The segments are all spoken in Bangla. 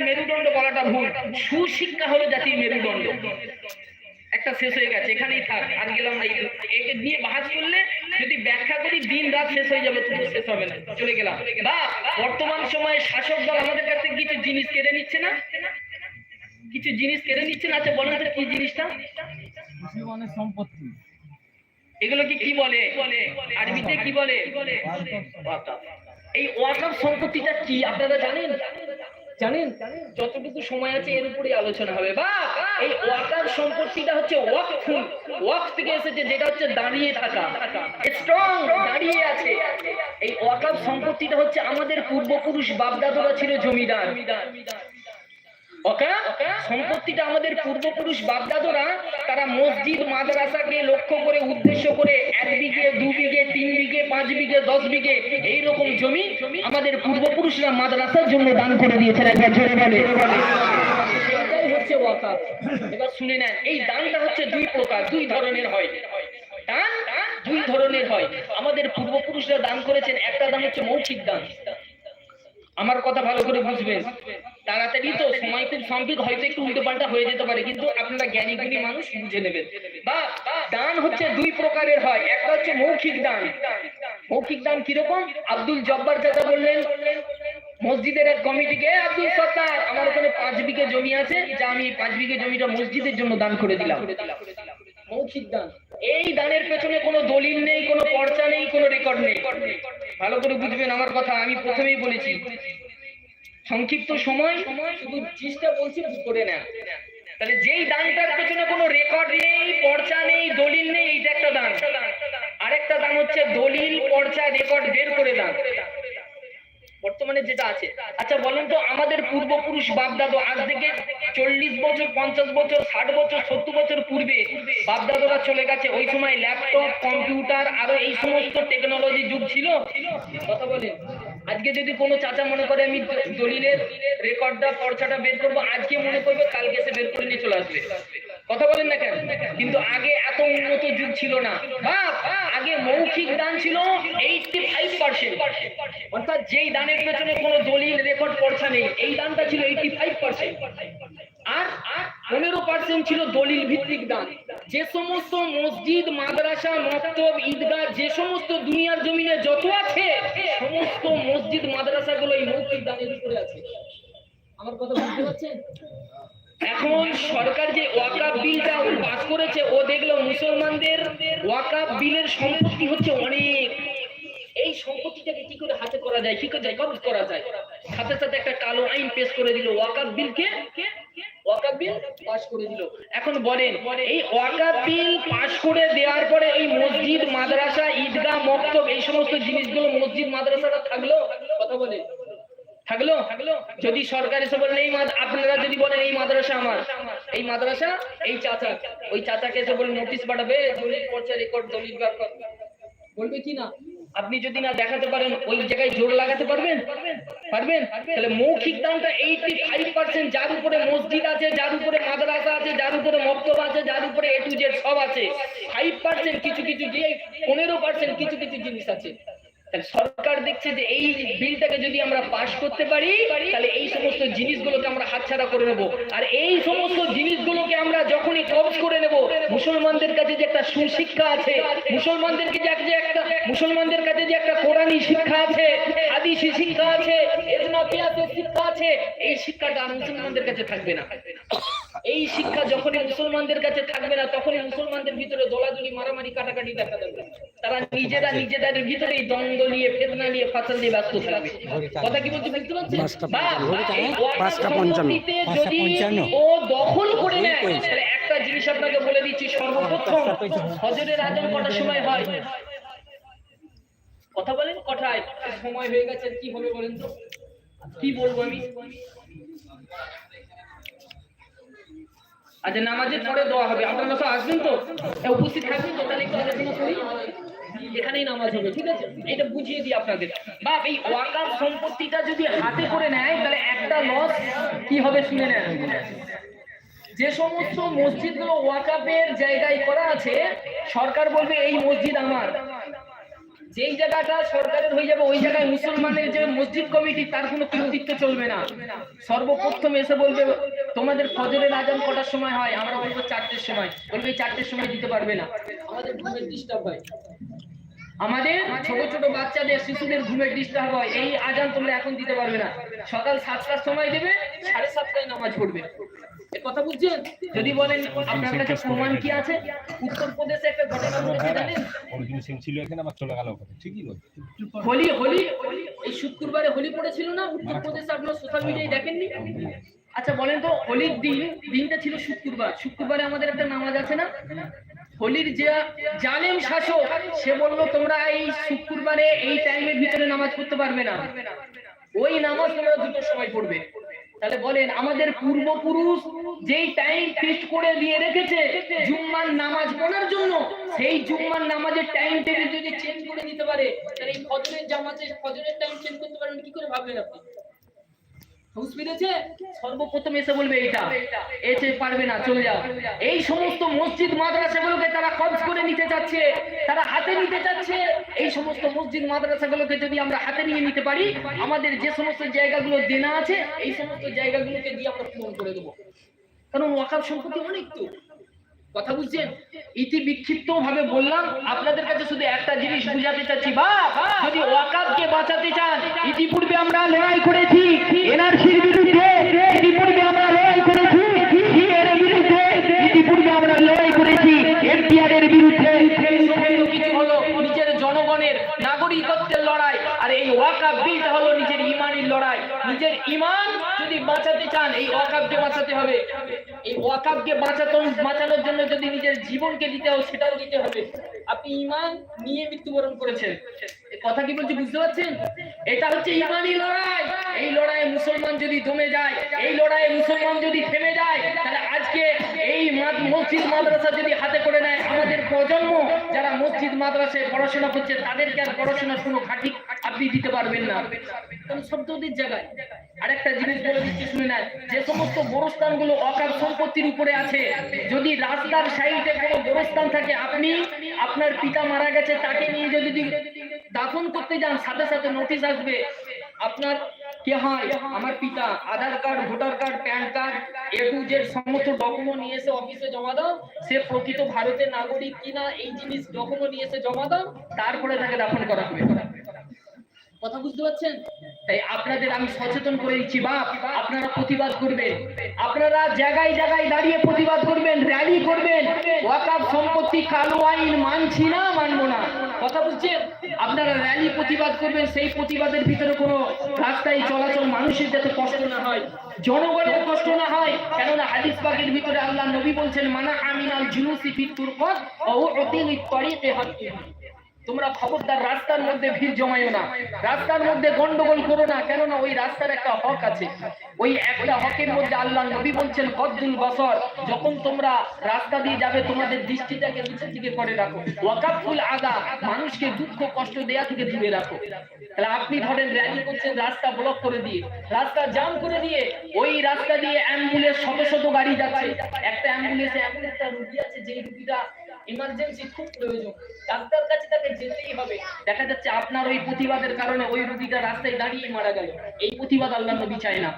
জাতির মেরুদণ্ড বলাটা ভুল। সুশিক্ষা হলো জাতির মেরুদণ্ড। একটা শেষ হয়ে গেছে, এখানেই থাক, আর গেলাম না একে নিয়ে বাহাজ করলে যদি ব্যাখ্যা করি, দিন রাত শেষ হয়ে যাবে তবু শেষ হবে না। চলে গেলাম। বা, বর্তমান সময়ে শাসক দল আমাদের কাছ কিছু জিনিস কেড়ে নিচ্ছে না? কিছু জিনিস কেড়ে নিচ্ছে না? আচ্ছা বলেন তো কি জিনিসটা? মুসলমানের সম্পত্তি এগুলো কি কি বলে? আরবিতে কি বলে? এই ওয়াকাফ সম্পত্তিটা কি? আপনারা জানেন? জানেন? যতটুকু সময় আছে এর উপরে আলোচনা হবে। বা এই ওয়াকার সম্পত্তিটা হচ্ছে ওয়াকফুল। ওয়াক থেকে এসেছে যেটা হচ্ছে দাঁড়িয়ে থাকা। স্ট্রং দাঁড়িয়ে আছে। এই ওয়াকার সম্পত্তিটা হচ্ছে আমাদের পূর্বপুরুষ বাপদাদরা ছিল জমিদার। ওকে সম্পত্তিটা আমাদের পূর্বপুরুষ বাপদাদরা, তারা মসজিদ, মাদ্রাসাকে লক্ষ্য করে, উদ্দেশ্য করে এক বিঘে, দু বিঘে, তিন বিঘে, পাঁচ বিঘে, দশ বিঘে এইরকম জমি আমাদের পূর্বপুরুষরা মাদ্রাসার জন্য দান করে দিয়েছেন একবার বলে। হচ্ছে এবার শুনে নেন, এই দানটা হচ্ছে দুই প্রকার, দুই ধরনের হয়। দান দুই ধরনের হয়। আমাদের পূর্বপুরুষরা দান করেছেন, একটা দান হচ্ছে মৌখিক দান। আমার কথা ভালো করে বুঝবেন। তাড়াতাড়ি তো সময় খুব সাম্পিক হয়তো একটু উল্টো পাল্টা হয়ে যেতে পারে, কিন্তু আপনারা জ্ঞানী গুণী মানুষ বুঝে নেবেন বা দান হচ্ছে দুই প্রকারের হয়, একটা হচ্ছে মৌখিক দান। মৌখিক দান কীরকম? আব্দুল জব্বার চাচা বললেন, মসজিদের এক কমিটিকে, "এ আব্দুল সত্তার, আমার ওখানে পাঁচ বিঘে জমি আছে, যা আমি পাঁচ বিঘে জমিটা মসজিদের জন্য দান করে দিলাম। মৌখিক দান। এই দানের পেছনে কোনো দলিল নেই, কোনো পর্চা নেই, কোনো রেকর্ড নেই। ভালো করে বুঝবেন আমার কথা, আমি প্রথমেই বলেছি। সংক্ষিপ্ত সময় শুধু জিনিসটা বলছি করে নেন। তাহলে যেই দানটার পেছনে কোনো রেকর্ড নেই, পর্চা নেই, দলিল নেই, এইটা একটা দান আরেকটা দান হচ্ছে দলিল, পর্চা রেকর্ড বের করে দান বর্তমানে যেটা আছে। আচ্ছা বলেন তো আমাদের পূর্বপুরুষ বাপদাদু আজ থেকে চল্লিশ বছর, পঞ্চাশ বছর, ষাট বছর, সত্তর বছর পূর্বে বাপদাদুরা চলে গেছে। ওই সময় ল্যাপটপ কম্পিউটার আরও এই সমস্ত টেকনোলজি যুগ ছিল। কথা বলেন। আজকে যদি কোনো চাচা মনে করে আমি দলিলের রেকর্ডটা পর্চাটা বের করব, আজকে মনে করবে কালকে সে বের করে নিয়ে চলে আসবে। কথা বলেন না কেন? কিন্তু আগে এত উন্নত যুগ ছিল না। বাপ আগে মৌখিক দান ছিল এইটটি ফাইভ পার্সেন্ট। অর্থাৎ যেই দানের পেছনে কোনো দলিল রেকর্ড পড়ছা নেই, এই দানটা ছিল এইটটি ফাইভ পার্সেন্ট। আর পনেরো পার্সেন্ট ছিল দলিল ভিত্তিক দান। যে সমস্ত মসজিদ, মাদ্রাসা, মক্তব, ঈদগাহ, যে সমস্ত দুনিয়ার জমিনে যত আছে, সমস্ত মসজিদ, মাদ্রাসাগুলো এই মৌখিক দানের উপরে আছে। আমার কথা বুঝতে পারছেন? এখন সরকার যে ওয়াকাফ বিলটা পাস করেছে, ও দেখল মুসলমানদের ওয়াকাফ বিলের সম্পত্তি হচ্ছে অনেক। এই সম্পত্তিটাকে কি করে হাতে করা যায়, কি করে রেকর্ড করা যায়? সাথে সাথে একটা কালো আইন পেশ করে দিল ওয়াকাফ বিলকে। ওয়াকাফ বিল পাস করে দিল। এখন বলেন, এই ওয়াকাফ বিল পাস করে দেওয়ার পরে এই মসজিদ, মাদ্রাসা, ঈদগাহ, মক্তব, এই সমস্ত জিনিসগুলো মসজিদ, মাদ্রাসাটা থাকল? কথা বলেন। থাকল? যদি সরকার এসে বলেন এই আপনারা যদি বলেন, এই মাদ্রাসা আমার, এই মাদ্রাসা, এই চাচা, ওই চাচাকে এসে বলেন নোটিশ পাঠাবে, দলিল পর্চা রেকর্ড দলিল বার। বলবে কি না? আপনি যদি না দেখাতে পারেন, ওই জায়গায় জোর লাগাতে পারবেন? পারবেন? তাহলে মৌখিক দামটা এইটি ফাইভ পার্সেন্ট যার উপরে মসজিদ আছে, যার উপরে মাদ্রাসা আছে, যার উপরে মক্তব আছে, যার উপরে এ টু জেড সব আছে। ফাইভ পার্সেন্ট কিছু কিছু যে পনেরো পার্সেন্ট কিছু কিছু জিনিস আছে। সরকার দেখছে যে এই বিলটাকে যদি আমরা পাশ করতে পারি, তাহলে এই সমস্ত জিনিসগুলোকে আমরা হাতছাড়া করে নেব। আর এই সমস্ত জিনিসগুলোকে আমরা যখনই কবজ করে নেব, মুসলমানদের কাছে যে একটা সুশিক্ষা আছে মুসলমানদেরকে যে একটা, মুসলমানদের কাছে যে একটা কোরআনী শিক্ষা আছে হাদিসি শিক্ষা আছে শিক্ষা আছে, এই শিক্ষাটা মুসলমানদের কাছে থাকবে না। এই শিক্ষা যখনই মুসলমানদের কাছে থাকবে না তখনই মুসলমানদের ভিতরে দলাদলি মারামারি কাটাকাটি দেখা দেবে তারা নিজেরা নিজেদের ভিতরেই দ্বন্দ্ব নিয়ে ফেতনা নিয়ে ফাসাল নিয়ে ব্যস্ত থাকবে। কথা কি বলছি বুঝতে পারছেন? যদি ও দখল করে নেয় তাহলে একটা জিনিস আপনাকে বলে দিচ্ছি সর্বপ্রথম হজরের আজান কটার সময় হয়? কথা বলেন কটায়? সময় হয়ে গেছে কি হবে বলেন তো? কি বলব আমি? আচ্ছা নামাজের পরে দোয়া হবে। আপনারা সব আসবেন তো? উপস্থিত থাকবেন তো, তাহলে একটু আলোচনা করি। এখানেই নামাজ হবে, ঠিক আছে? এটা বুঝিয়ে দিই আপনাদের। বাপ, এই ওয়াকাফ সম্পত্তিটা যদি হাতে করে নেয়, তাহলে একটা লস কি হবে শুনে নেন? যে সমস্ত মসজিদগুলো ওয়াকাফের জায়গায় করা আছে, সরকার বলবে, এই মসজিদ আমার। যেই জায়গাটা সরকারের হয়ে যাবে, ওই জায়গায় মুসলমানের যে মসজিদ কমিটি, তার কোনো কৃতিত্ব চলবে না। সর্বপ্রথম এসে বলবে, তোমাদের ফজরের আজান কটার সময় হয়? আমরা বলব, চারটের সময়। বলবে চারটের সময় দিতে পারবে না। আমাদের ঘুমের ডিস্টার্ব হয়। আমাদের ছোট ছোট বাচ্চাদের, শিশুদের ঘুমের ডিস্টার্ব হয়। এই আজান তোমরা এখন দিতে পারবে না। সকাল সাতটার সময় দেবে, সাড়ে সাতটায় নামাজ পড়বে। কথা বুঝছেন যদি বলেন আপনার কাছে প্রমাণ কি আছে? উত্তরপ্রদেশে একটা ঘটনা ঘটেছে জানেন? অর্জুন সিং ছিল এখানে আবার চলে গেল ওখানে। ঠিকই বলছে হোলি হোলি এই শুক্রবারে হোলি পড়েছিল না? উত্তরপ্রদেশে আপনার সোশ্যাল মিডিয়ায় দেখেননি? আচ্ছা বলেন তো হোলির দিন দিনটা ছিল শুক্রবার। শুক্রবারে আমাদের একটা নামাজ আছে না? হোলির যে জালেম শাসক সে বলল তোমরা এই শুক্রবারে এই টাইমের ভিতরে নামাজ পড়তে পারবে না। ওই নামাজ তোমরা দুটোর সময় পড়বে। তাহলে বলেন, আমাদের পূর্বপুরুষ যেই টাইম ফিক্সড করে দিয়ে রেখেছে, জুম্মার নামাজ পড়ার জন্য, সেই জুম্মার নামাজের টাইম টেবিল যদি চেঞ্জ করে দিতে পারে, তাহলে এই ফজরের জামাতে ফজরের টাইম চেঞ্জ করতে পারেন কি করে ভাবলেন আপনি? সর্বপ্রথম এসে বলবে এটা পারবে না, চলে যাও। এই সমস্ত মসজিদ মাদ্রাসাগুলোকে তারা কবজ করে নিতে তারা হাতে নিতে চাচ্ছে। এই সমস্ত মসজিদ মাদ্রাসাগুলোকে যদি আমরা হাতে নিয়ে নিতে পারি, আমাদের যে সমস্ত জায়গাগুলো দেনা আছে, এই সমস্ত জায়গাগুলোকে দিয়ে আমরা পূরণ করে দেবো। কারণ ওয়াকাব সম্পত্তি অনেক তো। কথা বুঝছেন? ইতি বিক্ষিপ্ত ভাবে বললাম, আপনাদের কাছে শুধু একটা জিনিস বুঝাতে চাচ্ছি। বা যদি ওয়াকাবকে বাঁচাতে চান, ইতিপূর্বে আমরা লড়াই করেছি এনআরসির বিরুদ্ধে। ইতিপূর্বে আমরা লড়াই করেছি সিএর বিরুদ্ধে। ইতিপূর্বে আমরা লড়াই করেছি এনপিআর এর বিরুদ্ধে কিছু হলো নিজের জনগণের নাগরিকত্বের লড়াই, আর এই ওয়াকাব বিলটা হলো নিজের ইমানের লড়াই। নিজের ইমান যদি বাঁচাতে চান, এই ওয়াকাবকে বাঁচাতে হবে। এই ওয়াকাবকে বাঁচাতে, বাঁচানোর জন্য যদি নিজের জীবনকে দিতে হয়, সেটাও দিতে হবে। আপনি ইমান নিয়ে মৃত্যুবরণ করেছেন। কথা কি বলছি, বুঝতে পারছেন? এটা হচ্ছে ইমানি লড়াই। এই লড়াইয়ে মুসলমান যদি দমে যায়, এই লড়াইয়ে মুসলমান যদি থেমে যায়, তাহলে আজকে এই মসজিদ মাদ্রাসা যদি হাতে করে নেয়, আমাদের প্রজন্ম যারা মসজিদ মাদ্রাসায় পড়াশোনা করছে, তাদেরকে আর পড়াশোনার কোনো ঘাটি আপনি দিতে পারবেন না। কারণ ওদের জায়গায়। আরেকটা জিনিস বলে দিচ্ছি, শুনে নেয় যে সমস্ত গোরস্থানগুলো অকাল সম্পত্তির উপরে আছে, যদি রাস্তার সাইডে কোনো গোরস্থান থাকে, আপনি আপনার পিতা মারা গেছে, তাকে নিয়ে যদি দাফন করতে যান, সাথে সাথে নোটিশ আসবে, আপনার কে হয়? আমার পিতা। Aadhaar card, voter card, PAN card, A to Z সমস্ত ডকুমেন্ট নিয়ে এসে অফিসে জমা দাও। সে প্রকৃত ভারতের নাগরিক কিনা, এই জিনিস ডকুমেন্ট নিয়ে এসে জমা দাও। তারপরে তাকে দাফন করা হবে। কথা বুঝতে পারছেন? তাই আপনাদের আমি সচেতন করে দিচ্ছি, বাপ, আপনারা প্রতিবাদ করবেন। আপনারা জায়গায় জায়গায় দাঁড়িয়ে প্রতিবাদ করবেন র্যালি করবেন। ওয়াকাব সম্পত্তি কালো আইন মানছি না, মানবো না। কথা বুঝছেন? আপনারা র্যালি প্রতিবাদ করবেন, সেই প্রতিবাদের ভিতরে কোনো রাস্তায় চলাচল মানুষের যাতে কষ্ট না হয়, জনগণের কষ্ট না হয়। কেননা হাদিস পাকের ভিতরে আল্লাহ নবী বলছেন, মানা আমিনাল জুলুসি ফি তুরকত ও উতিল তরিকে হাক্কি তোমরা খবরদার রাস্তার মধ্যে ভিড় জমাইও না। রাস্তার মধ্যে গন্ডগোল করো না, কেননা ওই রাস্তার একটা হক আছে। ওই একটা হকের মধ্যে আল্লাহ নবী বলছেন, কদ্দুল বছর যখন তোমরা রাস্তা দিয়ে যাবে, তোমাদের দৃষ্টিটাকে নিচের দিকে করে রাখো। ওয়াকাফুল আদা, মানুষকে দুঃখ, কষ্ট দেয়া থেকে দূরে রাখো। তাহলে আপনি ধরেন র্যালি করছেন, রাস্তা ব্লক করে দিয়ে, রাস্তা জাম করে দিয়ে, ওই রাস্তা দিয়ে অ্যাম্বুলেন্স শত শত গাড়ি যাচ্ছে। একটা অ্যাম্বুলেন্সে একটা রুগী আছে যে রুগীটা ইমার্জেন্সি খুব প্রয়োজন। ডাক্তার কাছে তাকে যেতেই হবে। দেখা যাচ্ছে আপনার ওই প্রতিবাদের কারণে ওই রোগীটা রাস্তায় দাঁড়িয়ে মারা গেল। এই প্রতিবাদ আল্লাহ নবী চায় না।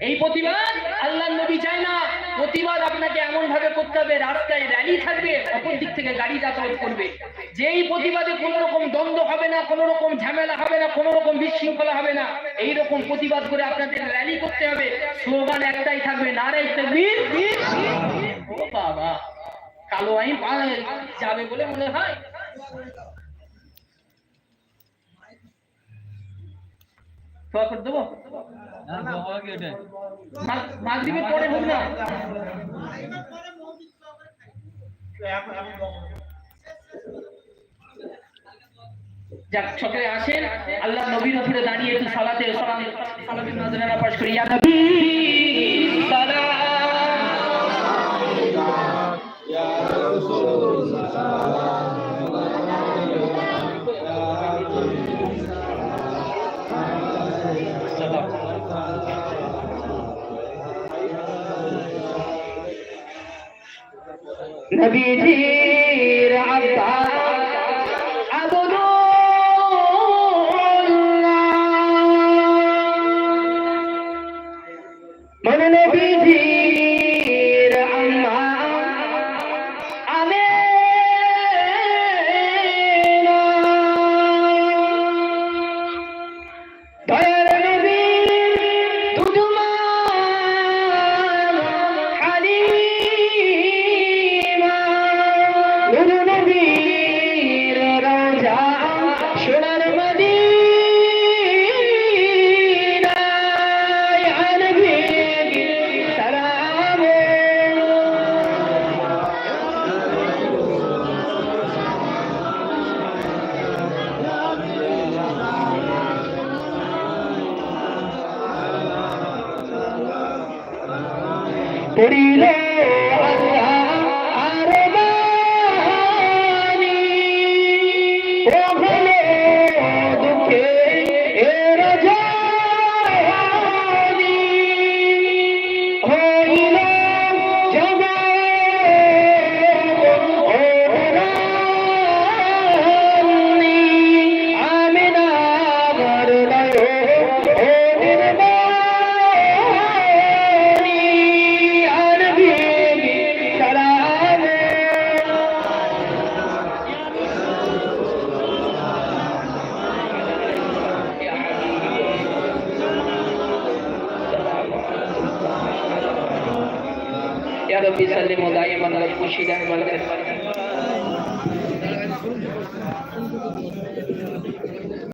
এই প্রতিবাদ আল্লাহ নবী চায় না। প্রতিবাদ আপনাকে এমন ভাবে করতে হবে, রাস্তায় র্যালি থাকবে, অপর দিক থেকে গাড়ি যাতায়াত করবে। যেই প্রতিবাদে কোনো রকম দ্বন্দ্ব হবে না, কোনো রকম ঝামেলা হবে না, কোনো রকম বিশৃঙ্খলা হবে না, এই রকম প্রতিবাদ করে আপনাদের র্যালি করতে হবে। স্লোগান একটাই থাকবে নারাই তাকবীর। ও বাবা। কালো আইন যাবে বলে মনে হয়। দোয়া করে দেবো? না বাবা কি ওটা মা- মাগরিবের পরে হোক না। যাক সকালে আসেন। আল্লাহ নবীর উপরে দাঁড়িয়ে একটু সালাতে সালাম সালাতের নজরানা পাশ করি ইয়া নবী! বিধি தெரியலே মুর্শিদান বলতেন